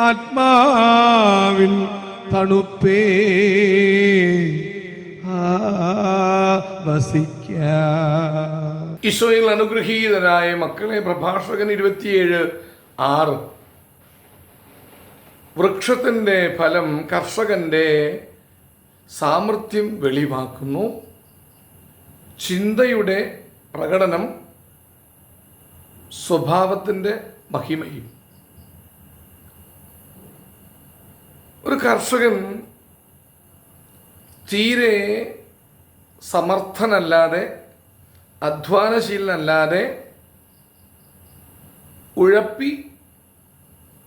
ആത്മാവിൻ തണുപ്പേ. വസിക്ക. ഈശോയിൽ അനുഗ്രഹീതരായ മക്കളെ പ്രഭാഷകൻ ഇരുപത്തിയേഴ് ആറ്. വൃക്ഷത്തിന്റെ ഫലം കർഷകന്റെ സാമർഥ്യം വെളിവാക്കുന്നു. ചിന്തയുടെ പ്രകടനം സ്വഭാവത്തിന്റെ മഹിമയും. ഒരു കർഷകൻ തീരെ സമർത്ഥനല്ലാതെ അധ്വാനശീലനല്ലാതെ ഉഴപ്പി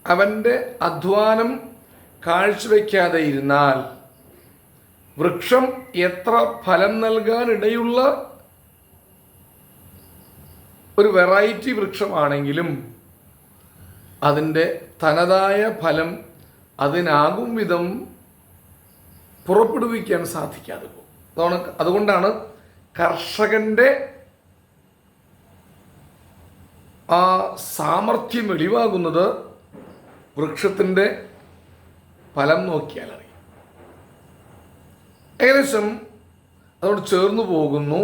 അവന്റെ അധ്വാനം കാഴ്ചവെക്കാതെ ഇരുന്നാൽ വൃക്ഷം എത്ര ഫലം നൽകാനിടയുള്ള ഒരു വെറൈറ്റി വൃക്ഷമാണെങ്കിലും അതിന്റെ തനതായ ഫലം അതിനാകും വിധം പുറപ്പെടുവിക്കാൻ സാധിക്കാതെ പോകും. അതുകൊണ്ടാണ് കർഷകന്റെ ആ സാമർഥ്യം വെളിവാകുന്നത് വൃക്ഷത്തിന്റെ ഫലം നോക്കിയാൽ അറിയാം. ഏകദേശം അതോട് ചേർന്നു പോകുന്നു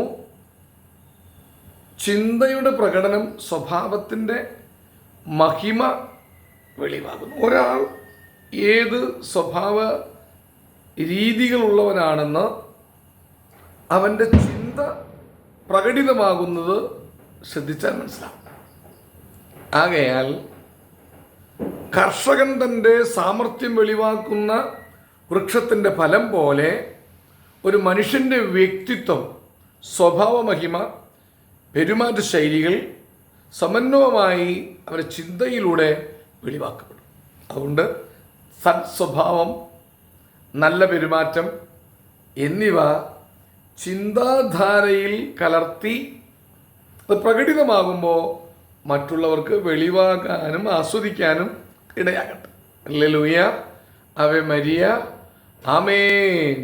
ചിന്തയുടെ പ്രകടനം സ്വഭാവത്തിന്റെ മഹിമ വെളിവാകുന്നു. ഒരാൾ ഏത് സ്വഭാവ രീതികളുള്ളവനാണെന്ന് അവന്റെ ചിന്ത പ്രകടിതമാകുന്നത് ശ്രദ്ധിച്ചാൽ മനസ്സിലാവും. ആകയാൽ കർഷകൻ തന്റെ സാമർഥ്യം വെളിവാക്കുന്ന വൃക്ഷത്തിന്റെ ഫലം പോലെ ഒരു മനുഷ്യന്റെ വ്യക്തിത്വം സ്വഭാവമഹിമ പെരുമാറ്റ ശൈലികൾ സമന്വയമായി അവരുടെ ചിന്തയിലൂടെ വെളിവാക്കപ്പെടും. അതുകൊണ്ട് സത്സ്വഭാവം നല്ല പെരുമാറ്റം എന്നിവ ചിന്താധാരയിൽ കലർത്തി അത് പ്രകടിതമാകുമ്പോൾ മറ്റുള്ളവർക്ക് വെളിവാക്കാനും ആസ്വദിക്കാനും ഇടയാകട്ടെ. അല്ലേ ലൂയ അവ മരിയ ആമേൻ.